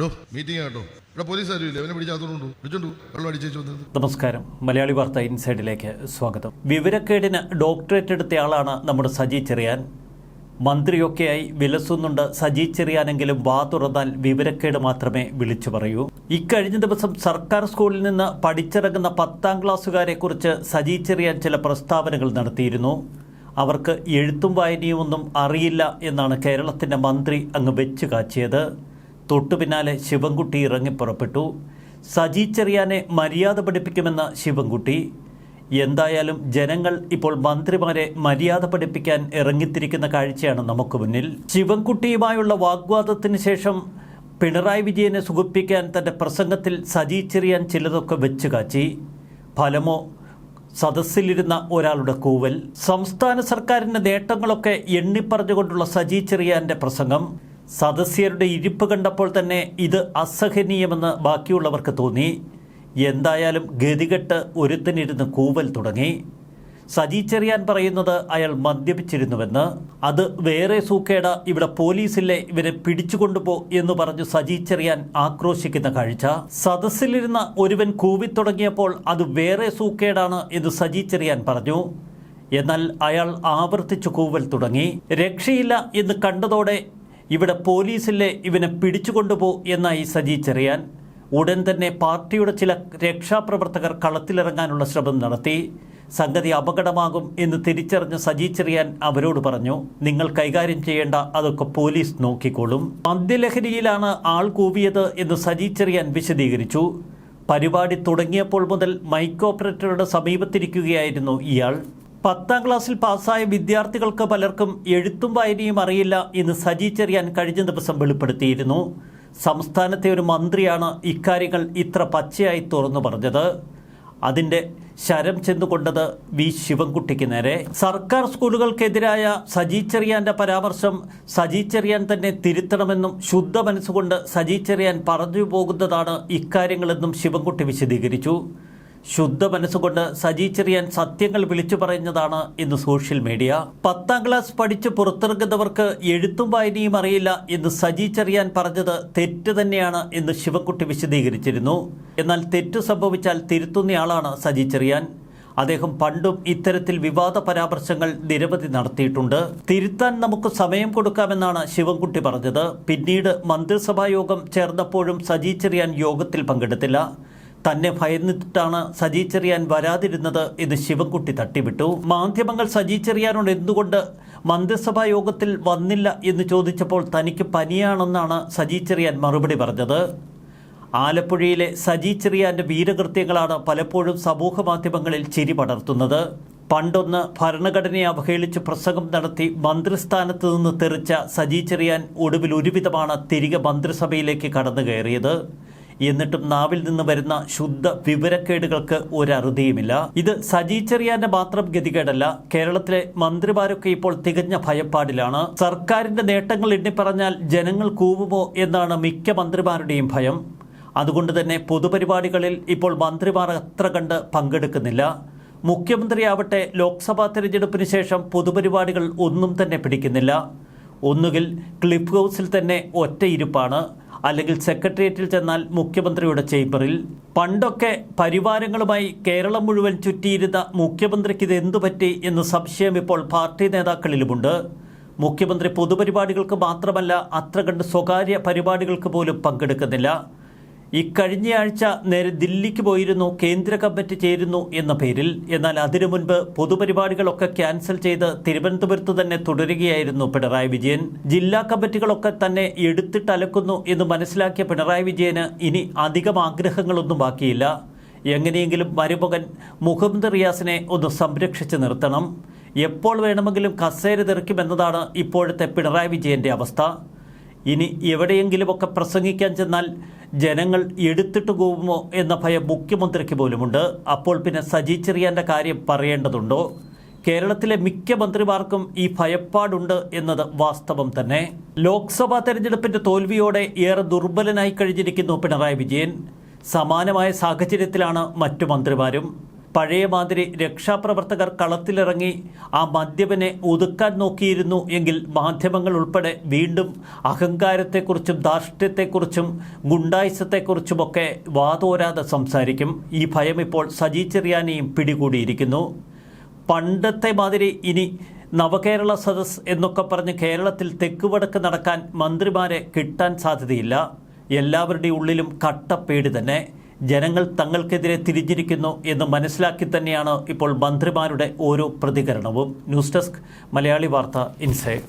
Police നമസ്കാരം. മലയാളി വാർത്ത ഇൻസൈഡിലേക്ക് സ്വാഗതം. വിവരക്കേടിന് ഡോക്ടറേറ്റ് എടുത്തയാളാണ് നമ്മുടെ സജി ചെറിയാൻ. മന്ത്രിയൊക്കെയായി വിലസുന്നുണ്ട് സജി ചെറിയാനെങ്കിലും വാ തുറന്നാൽ വിവരക്കേട് മാത്രമേ വിളിച്ചു പറയൂ. ഇക്കഴിഞ്ഞ ദിവസം സർക്കാർ സ്കൂളിൽ നിന്ന് പഠിച്ചിറങ്ങുന്ന പത്താം ക്ലാസ്സുകാരെക്കുറിച്ച് സജി ചെറിയാൻ ചില പ്രസ്താവനകൾ നടത്തിയിരുന്നു. അവർക്ക് എഴുത്തും വായനയും ഒന്നും അറിയില്ല എന്നാണ് കേരളത്തിന്റെ മന്ത്രി അങ്ങ് വെച്ചു കാച്ചിയത്. തൊട്ടു പിന്നാലെ ശിവൻകുട്ടി ഇറങ്ങിപ്പുറപ്പെട്ടു സജി ചെറിയാനെ മര്യാദ പഠിപ്പിക്കുമെന്ന ശിവൻകുട്ടി. എന്തായാലും ജനങ്ങൾ ഇപ്പോൾ മന്ത്രിമാരെ മര്യാദ പഠിപ്പിക്കാൻ ഇറങ്ങിത്തിരിക്കുന്ന കാഴ്ചയാണ് നമുക്ക് മുന്നിൽ. ശിവൻകുട്ടിയുമായുള്ള വാഗ്വാദത്തിന് ശേഷം പിണറായി വിജയനെ സുഖിപ്പിക്കാൻ തന്റെ പ്രസംഗത്തിൽ സജി ചെറിയാൻ ചിലതൊക്കെ വെച്ചു കാച്ചി ഫലമോ? സദസ്സിലിരുന്ന ഒരാളുടെ കൂവൽ. സംസ്ഥാന സർക്കാരിന്റെ നേട്ടങ്ങളൊക്കെ എണ്ണിപ്പറഞ്ഞുകൊണ്ടുള്ള സജി ചെറിയാന്റെ പ്രസംഗം. സദസ്യരുടെ ഇരിപ്പ് കണ്ടപ്പോൾ തന്നെ ഇത് അസഹനീയമെന്ന് ബാക്കിയുള്ളവർക്ക് തോന്നി. എന്തായാലും ഗതികെട്ട് ഒരുത്തനിരുന്ന് കൂവൽ തുടങ്ങി. സജി ചെറിയാൻ പറയുന്നത് അയാൾ മദ്യപിച്ചിരുന്നുവെന്ന്. അത് വേറെ സൂക്കേട ഇവിടെ പോലീസില്ലേ ഇവരെ പിടിച്ചുകൊണ്ടുപോ എന്ന് പറഞ്ഞു സജി ചെറിയാൻ ആക്രോശിക്കുന്ന കാഴ്ച. സദസ്സിലിരുന്ന ഒരുവൻ കൂവിത്തുടങ്ങിയപ്പോൾ അത് വേറെ സൂക്കേടാണ് എന്ന് സജി ചെറിയാൻ പറഞ്ഞു. എന്നാൽ അയാൾ ആവർത്തിച്ചു കൂവൽ തുടങ്ങി. രക്ഷയില്ല എന്ന് കണ്ടതോടെ ഇവിടെ പോലീസിലെ ഇവനെ പിടിച്ചുകൊണ്ടുപോ എന്നായി സജി ചെറിയാൻ. ഉടൻ തന്നെ പാർട്ടിയുടെ ചില രക്ഷാപ്രവർത്തകർ കളത്തിലിറങ്ങാനുള്ള ശ്രമം നടത്തി. സംഗതി അപകടമാകും എന്ന് തിരിച്ചറിഞ്ഞ സജി ചെറിയാൻ അവരോട് പറഞ്ഞു നിങ്ങൾ കൈകാര്യം ചെയ്യേണ്ട അതൊക്കെ പോലീസ് നോക്കിക്കോളും. മദ്യലഹരിയിലാണ് ആൾ കൂവിയത് എന്ന് സജി ചെറിയാൻ വിശദീകരിച്ചു. പരിപാടി തുടങ്ങിയപ്പോൾ മുതൽ മൈക്ക് ഓപ്പറേറ്ററുടെ സമീപത്തിരിക്കുകയായിരുന്നു ഇയാൾ. പത്താം ക്ലാസ്സിൽ പാസ്സായ വിദ്യാർത്ഥികൾക്ക് പലർക്കും എഴുത്തും വായനയും അറിയില്ല എന്ന് സജി ചെറിയാൻ കഴിഞ്ഞ ദിവസം വെളിപ്പെടുത്തിയിരുന്നു. സംസ്ഥാനത്തെ ഒരു മന്ത്രിയാണ് ഇക്കാര്യങ്ങൾ ഇത്ര പച്ചയായി തുറന്നു പറഞ്ഞത്. അതിന്റെ ശരം ചെന്നുകൊണ്ടത് വി ശിവൻകുട്ടിക്ക് നേരെ. സർക്കാർ സ്കൂളുകൾക്കെതിരായ സജി ചെറിയാന്റെ പരാമർശം സജി ചെറിയാൻ തന്നെ തിരുത്തണമെന്നും ശുദ്ധ മനസ്സുകൊണ്ട് സജി ചെറിയാൻ പറഞ്ഞു പോകുന്നതാണ് ഇക്കാര്യങ്ങളെന്നും ശിവൻകുട്ടി വിശദീകരിച്ചു. ശുദ്ധ മനസ്സുകൊണ്ട് സജി ചെറിയാൻ സത്യങ്ങൾ വിളിച്ചു പറയുന്നതാണ് ഇന്ന് സോഷ്യൽ മീഡിയ. പത്താം ക്ലാസ് പഠിച്ച് പുറത്തിറങ്ങുന്നവർക്ക് എഴുത്തും വായനയും അറിയില്ല എന്ന് സജി ചെറിയാൻ പറഞ്ഞത് തെറ്റ് തന്നെയാണ് എന്ന് ശിവൻകുട്ടി വിശദീകരിച്ചിരുന്നു. എന്നാൽ തെറ്റ് സംഭവിച്ചാൽ തിരുത്തുന്നയാളാണ് സജി ചെറിയാൻ അദ്ദേഹം പണ്ടും ഇത്തരത്തിൽ വിവാദ പരാമർശങ്ങൾ നിരവധി നടത്തിയിട്ടുണ്ട്. തിരുത്താൻ നമുക്ക് സമയം കൊടുക്കാമെന്നാണ് ശിവൻകുട്ടി പറഞ്ഞത്. പിന്നീട് മന്ത്രിസഭാ യോഗം ചേർന്നപ്പോഴും സജി ചെറിയാൻ യോഗത്തിൽ പങ്കെടുത്തില്ല. തന്നെ ഭയന്നിട്ടാണ് സജി ചെറിയാൻ വരാതിരുന്നത് എന്ന് ശിവൻകുട്ടി തട്ടിവിട്ടു. മാധ്യമങ്ങൾ സജി ചെറിയാനോട് എന്തുകൊണ്ട് മന്ത്രിസഭാ യോഗത്തിൽ വന്നില്ല എന്ന് ചോദിച്ചപ്പോൾ തനിക്ക് പനിയാണെന്നാണ് സജി ചെറിയാൻ മറുപടി പറഞ്ഞത്. ആലപ്പുഴയിലെ സജി വീരകൃത്യങ്ങളാണ് പലപ്പോഴും സമൂഹ മാധ്യമങ്ങളിൽ ചിരി പടർത്തുന്നത്. പണ്ടൊന്ന് ഭരണഘടനയെ അവഹേളിച്ച് പ്രസംഗം നടത്തി മന്ത്രിസ്ഥാനത്ത് നിന്ന് തെറിച്ച സജി ചെറിയാൻ ഒടുവിൽ ഒരുവിധമാണ് തിരികെ മന്ത്രിസഭയിലേക്ക് കടന്നു കയറിയത് എന്നിട്ടും നാവിൽ നിന്ന് വരുന്ന ശുദ്ധ വിവരക്കേടുകൾക്ക് ഒരറുതിയുമില്ല. ഇത് സജി ചെറിയാന്റെ മാത്രം ഗതികേടല്ല. കേരളത്തിലെ മന്ത്രിമാരൊക്കെ ഇപ്പോൾ തികഞ്ഞ ഭയപ്പാടിലാണ്. സർക്കാരിന്റെ നേട്ടങ്ങൾ എണ്ണിപ്പറഞ്ഞാൽ ജനങ്ങൾ കൂവുമോ എന്നാണ് മിക്ക മന്ത്രിമാരുടെയും ഭയം. അതുകൊണ്ട് തന്നെ പൊതുപരിപാടികളിൽ ഇപ്പോൾ മന്ത്രിമാർ അത്ര കണ്ട് പങ്കെടുക്കുന്നില്ല. മുഖ്യമന്ത്രിയാവട്ടെ ലോക്സഭാ തെരഞ്ഞെടുപ്പിന് ശേഷം പൊതുപരിപാടികൾ ഒന്നും തന്നെ പിടിക്കുന്നില്ല. ഒന്നുകിൽ ക്ലിഫ് ഹൗസിൽ തന്നെ ഒറ്റയിരുപ്പാണ്. അല്ലെങ്കിൽ സെക്രട്ടേറിയറ്റിൽ ചെന്നാൽ മുഖ്യമന്ത്രിയുടെ ചേംബറിൽ. പണ്ടൊക്കെ പരിവാരങ്ങളുമായി കേരളം മുഴുവൻ ചുറ്റിയിരുന്ന മുഖ്യമന്ത്രിക്ക് ഇത് എന്തു പറ്റി എന്ന് സംശയം ഇപ്പോൾ പാർട്ടി നേതാക്കളിലുമുണ്ട്. മുഖ്യമന്ത്രി പൊതുപരിപാടികൾക്ക് മാത്രമല്ല അത്ര കണ്ട് സ്വകാര്യ പരിപാടികൾക്ക് പോലും പങ്കെടുക്കുന്നില്ല. ഇക്കഴിഞ്ഞയാഴ്ച നേരെ ദില്ലിക്ക് പോയിരുന്നു കേന്ദ്ര കമ്മിറ്റി ചേരുന്നു എന്ന പേരിൽ. എന്നാൽ അതിനു മുൻപ് പൊതുപരിപാടികളൊക്കെ ക്യാൻസൽ ചെയ്ത് തിരുവനന്തപുരത്ത് തന്നെ തുടരുകയായിരുന്നു പിണറായി വിജയൻ. ജില്ലാ കമ്മിറ്റികളൊക്കെ തന്നെ എടുത്തിട്ടലക്കുന്നു എന്ന് മനസ്സിലാക്കിയ പിണറായി വിജയന് ഇനി അധികം ആഗ്രഹങ്ങളൊന്നും ബാക്കിയില്ല. എങ്ങനെയെങ്കിലും മരുമകൻ മുഹമ്മദ് റിയാസിനെ ഒന്ന് സംരക്ഷിച്ച് നിർത്തണം. എപ്പോൾ വേണമെങ്കിലും കസേര തെറിക്കുമെന്നതാണ് ഇപ്പോഴത്തെ പിണറായി വിജയന്റെ അവസ്ഥ. ഇനി എവിടെയെങ്കിലുമൊക്കെ പ്രസംഗിക്കാൻ ചെന്നാൽ ജനങ്ങൾ എടുത്തിട്ട് പോകുമോ എന്ന ഭയം മുഖ്യമന്ത്രിക്ക് പോലുമുണ്ട്. അപ്പോൾ പിന്നെ സജി ചെറിയാന്റെ കാര്യം പറയേണ്ടതുണ്ടോ? കേരളത്തിലെ മിക്ക മന്ത്രിമാർക്കും ഈ ഭയപ്പാടുണ്ട് എന്നത് വാസ്തവം തന്നെ. ലോക്സഭാ തെരഞ്ഞെടുപ്പിന്റെ തോൽവിയോടെ ഏറെ ദുർബലനായി കഴിഞ്ഞിരിക്കുന്നു പിണറായി വിജയൻ. സമാനമായ സാഹചര്യത്തിലാണ് മറ്റു മന്ത്രിമാരും. പഴയ മാതിരി രക്ഷാപ്രവർത്തകർ കളത്തിലിറങ്ങി ആ മദ്യപനെ ഒതുക്കാൻ നോക്കിയിരുന്നു എങ്കിൽ മാധ്യമങ്ങൾ ഉൾപ്പെടെ വീണ്ടും അഹങ്കാരത്തെക്കുറിച്ചും ധാർഷ്ട്യത്തെക്കുറിച്ചും ഗുണ്ടായുസത്തെക്കുറിച്ചുമൊക്കെ വാതോരാതെ സംസാരിക്കും. ഈ ഭയം ഇപ്പോൾ സജി ചെറിയാനെയും പിടികൂടിയിരിക്കുന്നു. പണ്ടത്തെ മാതിരി ഇനി നവകേരള സദസ് എന്നൊക്കെ പറഞ്ഞ് കേരളത്തിൽ തെക്കുവടക്ക് നടക്കാൻ മന്ത്രിമാരെ കിട്ടാൻ സാധ്യതയില്ല. എല്ലാവരുടെയും ഉള്ളിലും കട്ടപ്പേടി തന്നെ. ജനങ്ങൾ തങ്ങൾക്കെതിരെ തിരിഞ്ഞിരിക്കുന്നു എന്ന് മനസ്സിലാക്കി തന്നെയാണ് ഇപ്പോൾ മന്ത്രിമാരുടെ ഓരോ പ്രതികരണവും. ന്യൂസ് ഡെസ്ക് മലയാളി വാർത്ത ഇൻസൈഡ്